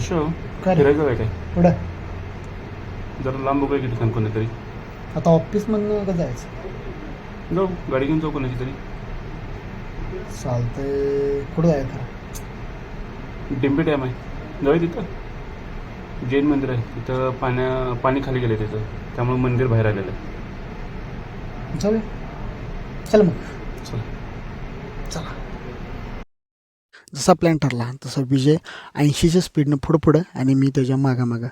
सुशो काय रे? फिरायचं काय काय? पुढं. जरा लांब बघूया की ठिकाण कोणीतरी? आता ऑफिसमधनं का जायचं? जाऊ गाडी घेऊन जाऊ कोणाची तरी. चालतंय. कुठं जायचं खरं? डिंबे डॅम आहे. जाऊया तिथं. जैन मंदिर आहे. तिथं पाण्या पाणी खाली गेलं तिथं. त्यामुळे मंदिर बाहेर आलेलं आहे. जाऊया. चल मग. चला. चला. जसा प्लॅन ठरला तसा विजय ऐंशीच्या स्पीडनं पुढं पुढं आणि मी त्याच्या मागामागं.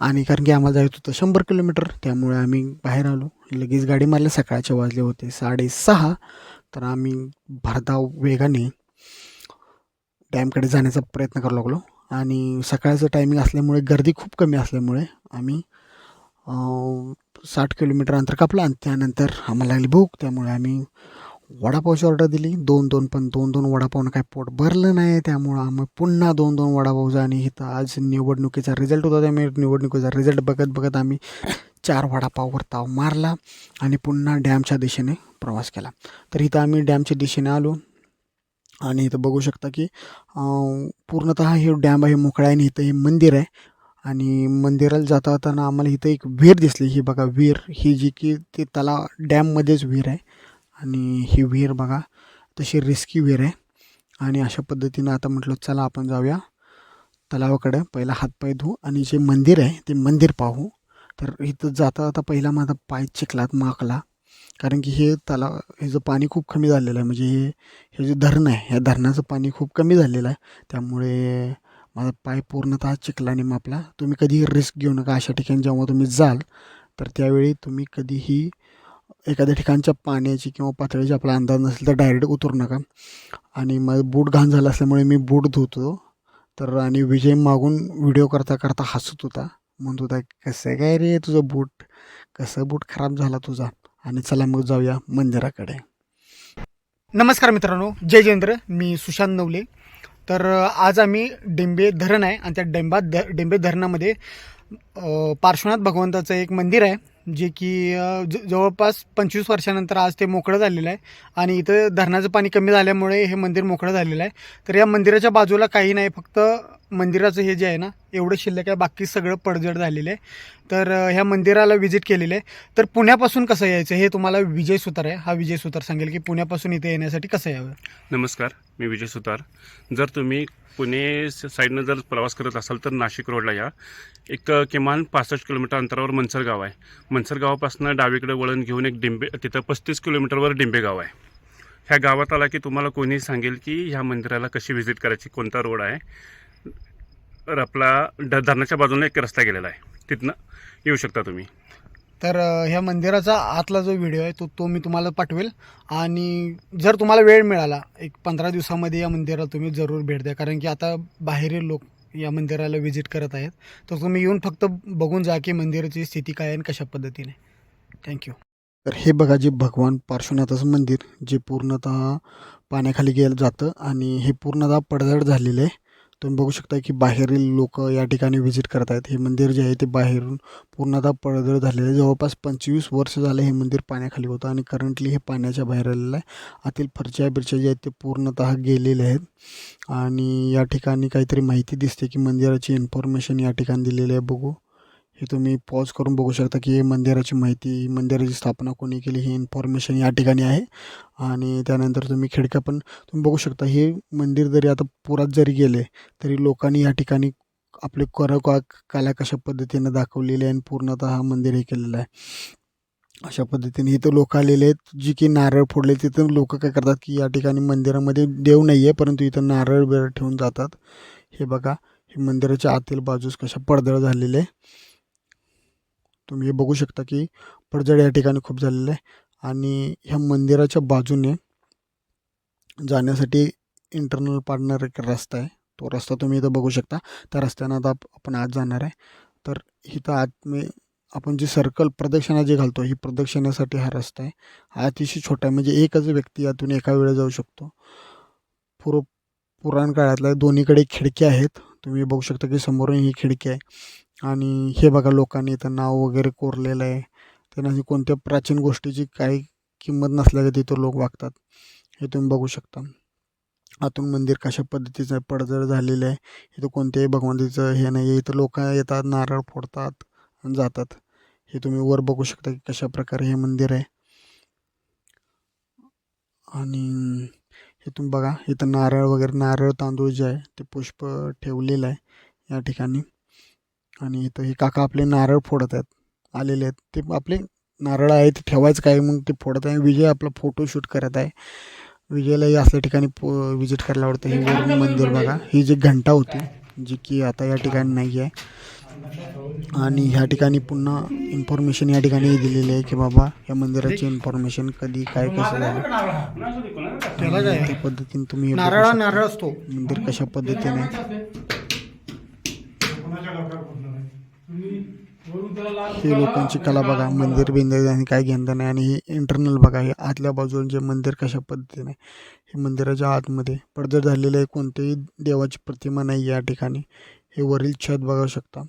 आणि कारण की आम्हाला जायचं होतं शंभर किलोमीटर त्यामुळे आम्ही बाहेर आलो. लगेच गाडी मारल्या सकाळचे वाजले होते साडेसहा. तर आम्ही भरधाव वेगाने डॅमकडे जाण्याचा प्रयत्न करू लागलो. आणि सकाळचं टायमिंग असल्यामुळे गर्दी खूप कमी असल्यामुळे आम्ही साठ किलोमीटर अंतर कापलं आणि त्यानंतर आम्हाला लागली भूक. त्यामुळे आम्ही वडापावची ऑर्डर दिली. दोन दोन पण दोन दोन वडापावनं काय पोट भरलं नाही त्यामुळं आम्ही पुन्हा दोन दोन वडापावचा आणि इथं आज निवडणुकीचा रिझल्ट होता. त्यामुळे निवडणुकीचा रिझल्ट बघत बघत आम्ही चार वडापाववर ताव मारला आणि पुन्हा डॅमच्या दिशेने प्रवास केला. तर इथं आम्ही डॅमच्या दिशेने आलो आणि इथं बघू शकता की पूर्णत पूर्णतः हे डॅम आहे मोकळा आहे आणि इथं हे मंदिर आहे. आणि मंदिराला जाता जाताना आम्हाला इथं एक विहीर दिसली. ही बघा विहीर ही जी की ते तला डॅममध्येच विहीर आहे. आणि ही विहीर बघा तशी रिस्की विहीर आहे. आणि अशा पद्धतीनं आता म्हटलं चला आपण जाऊया तलावाकडं. पहिला हातपाय धू आणि जे मंदिर आहे ते मंदिर पाहू. तर इथं जाता जाता पहिला माझा पाय चिखलात माकला कारण की हे तलाव ह्याचं पाणी खूप कमी झालेलं आहे म्हणजे हे हे जे धरण आहे ह्या धरणाचं पाणी खूप कमी झालेलं आहे. त्यामुळे माझा पाय पूर्णतः चिखलाने मापला. तुम्ही कधीही रिस्क घेऊ नका. अशा ठिकाणी जेव्हा तुम्ही जाल तर त्यावेळी तुम्ही कधीही एखाद्या ठिकाणच्या पाण्याची किंवा पातळीची आपला अंदाज नसेल तर डायरेक्ट उतरू नका. आणि माझं बूट घाण झालं असल्यामुळे मी बूट धुतो. तर आणि विजय मागून व्हिडिओ करता करता हसत होता. म्हणत होता कसं काय रे तुझं बूट? कसं बूट खराब झाला तुझा? आणि चला मग जाऊया मंदिराकडे. नमस्कार मित्रांनो जय जयेंद्र मी सुशांत नवले. तर आज आम्ही डेंबे धरण आहे आणि त्या डेंबा ध डेंबे धरणामध्ये पार्श्वनाथ भगवंताचं एक मंदिर आहे. जे की ज जवळपास पंचवीस वर्षानंतर आज ते मोकळं झालेलं आहे. आणि इथं धरणाचं पाणी कमी झाल्यामुळे हे मंदिर मोकळं झालेलं आहे. तर या मंदिराच्या बाजूला काही नाही फक्त मंदिराचं हे जे आहे ना एवढं शिल्लक आहे. बाकी सगळं पडझड झालेलं आहे. तर ह्या मंदिराला व्हिजिट केलेलं आहे. तर पुण्यापासून कसं यायचं हे तुम्हाला विजय सुतार आहे. हा विजय सुतार सांगेल की पुण्यापासून इथे येण्यासाठी कसं यावं? नमस्कार मी विजय सुतार. जर तुम्ही पुणे स- साईडनं जर प्रवास करत असाल तर नाशिक रोडला या. एक किमान पासष्ट किलोमीटर अंतरावर मनसर गाव आहे. मनसरगावापासून डावीकडे वळण घेऊन एक डिंबे तिथं पस्तीस किलोमीटरवर डिंबे गाव आहे. ह्या गावात आला की तुम्हाला कोणी सांगेल की ह्या मंदिराला कशी व्हिजिट करायची कोणता रोड आहे? तर आपला ड धरणाच्या बाजूला एक रस्ता गेलेला आहे. तिथनं येऊ शकता तुम्ही. तर ह्या मंदिराचा आतला जो व्हिडिओ आहे तो तो मी तुम्हाला पाठवेल. आणि जर तुम्हाला वेळ मिळाला एक पंधरा दिवसामध्ये या मंदिराला तुम्ही जरूर भेट द्या. कारण की आता बाहेरील लोक या मंदिराला व्हिजिट करत आहेत. तर तुम्ही येऊन फक्त बघून जा की मंदिराची स्थिती काय आहे आणि कशा पद्धतीने. थँक्यू तर हे बघा जे भगवान पार्श्वनाथाचं मंदिर जे पूर्णतः पाण्याखाली गेलं जातं आणि हे पूर्णतः पडझड झालेलं आहे. तुम्ही बघू शकता की बाहेरील लोक या ठिकाणी व्हिजिट करत आहेत. हे मंदिर जे आहे ते बाहेरून पूर्णतः पडदळ झालेलं आहे. जवळपास पंचवीस वर्ष झालं हे मंदिर पाण्याखाली होतं आणि करंटली हे पाण्याच्या बाहेर आलेलं आहे. आतील फरच्या बिरच्या जे आहेत ते पूर्णतः गेलेले आहेत. आणि या ठिकाणी काहीतरी माहिती दिसते की मंदिराची इन्फॉर्मेशन या ठिकाणी दिलेली आहे. बघू. हे तुम्ही पॉज करून बघू शकता की हे मंदिराची माहिती मंदिराची स्थापना कोणी केली ही इन्फॉर्मेशन या ठिकाणी आहे. आणि त्यानंतर तुम्ही खिडक्या पण तुम्ही बघू शकता हे मंदिर जरी आता पुरात जरी गेले तरी लोकांनी या ठिकाणी आपले कर कला कशा पद्धतीनं दाखवलेली आहे आणि पूर्णतः हा मंदिर हे केलेलं आहे. अशा पद्धतीने इथं लोक आलेले आहेत जी की नारळ फोडले तिथं लोक काय करतात की या ठिकाणी मंदिरामध्ये देव नाही आहे परंतु इथं नारळ बिरळ ठेवून जातात. हे बघा हे मंदिराच्या आतील बाजूस कशा पडदळ झालेले आहे. तुम्ही हे बघू शकता की पडझड या ठिकाणी खूप झालेलं आहे. आणि ह्या मंदिराच्या बाजूने जाण्यासाठी इंटरनल पार्टनर एक रस्ता आहे. तो रस्ता तुम्ही इथं बघू शकता. त्या रस्त्यानं आता आपण आत जाणार आहे. तर इथं आत मी आपण जी सर्कल प्रदक्षिणा जी घालतो ही प्रदक्षिणासाठी हा रस्ता आहे. हा अतिशय छोटा आहे. म्हणजे एकच व्यक्ती यातून एका वेळेला जाऊ शकतो. पूर्व पुराण काळातल्या दोन्हीकडे खिडक्या आहेत. तुम्ही बघू शकता की समोरून ही खिडकी आहे. आणि हे बघा लोकांनी इथं नाव वगैरे कोरलेलं आहे. त्यांना कोणत्या प्राचीन गोष्टीची काही किंमत नसल्याचं तिथं लोक वागतात. हे तुम्ही बघू शकता. आतून मंदिर कशा पद्धतीचं पडझड झालेलं आहे. इथं कोणत्याही भगवंतीचं हे नाही आहे इथं लोक येतात नारळ फोडतात आणि जातात. हे तुम्ही वर बघू शकता की कशा प्रकारे हे मंदिर आहे. आणि हे तुम्ही बघा इथं नारळ वगैरे नारळ तांदूळ जे आहे ते पुष्प ठेवलेलं आहे या ठिकाणी. आणि इथं हे काका आपले नारळ फोडत आहेत. आलेले आहेत. ते आपले नारळ आहे ते ठेवायचं काय? मग ते फोडत आहे. विजय आपला फोटोशूट करत आहे. विजयलाही असल्या ठिकाणी पो विजिट करायला आवडतं. हे वरून मंदिर बघा. ही जी घंटा होती जी की आता या ठिकाणी नाही आहे आणि ह्या ठिकाणी पुन्हा इन्फॉर्मेशन या ठिकाणी दिलेली आहे की बाबा या मंदिराची इन्फॉर्मेशन कधी काय कसं झालं? त्या पद्धतीने तुम्ही. नारळ असतो. मंदिर कशा पद्धतीने? हे लोकांची कला बघा मंदिर बिंदिर आणि काय घेणं नाही आणि हे इंटरनल बघा हे आतल्या बाजूला जे मंदिर कशा पद्धतीने हे मंदिराच्या आतमध्ये पडझड झालेलं आहे कोणत्याही देवाची प्रतिमा नाही या ठिकाणी. हे वरील छत बघू शकता.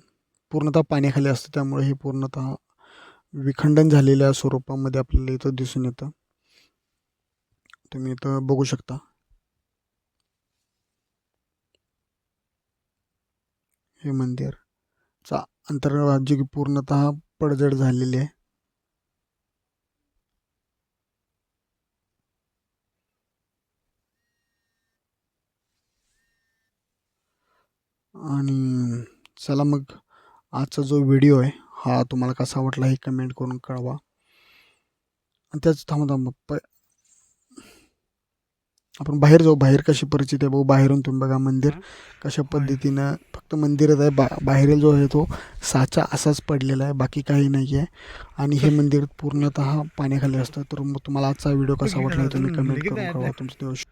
पूर्णतः पाण्याखाली असतं त्यामुळे हे पूर्णतः विखंडन झालेल्या स्वरूपामध्ये आपल्याला इथं दिसून येतं. तुम्ही इथं बघू शकता. हे मंदिर. जे की पूर्णतः पडझड झालेले आहे. आणि चला मग आजचा जो व्हिडिओ आहे हा तुम्हाला कसा वाटला हे कमेंट करून कळवा. आणि त्याच थांबा थांबा प आपण बाहेर जाऊ बाहेर कशी परिस्थिती आहे बघू. बाहेरून तुम्ही बघा मंदिर कशा पद्धतीनं फक्त मंदिरच आहे. बा बाहेरील जो आहे तो साचा असाच पडलेला आहे. बाकी काही नाही आहे. आणि हे मंदिर पूर्णतः पाण्याखाली असतं. तर मग तुम्हाला आजचा व्हिडिओ कसा वाटला तुम्ही कमेंट करून कळवा. तुमचं दिवस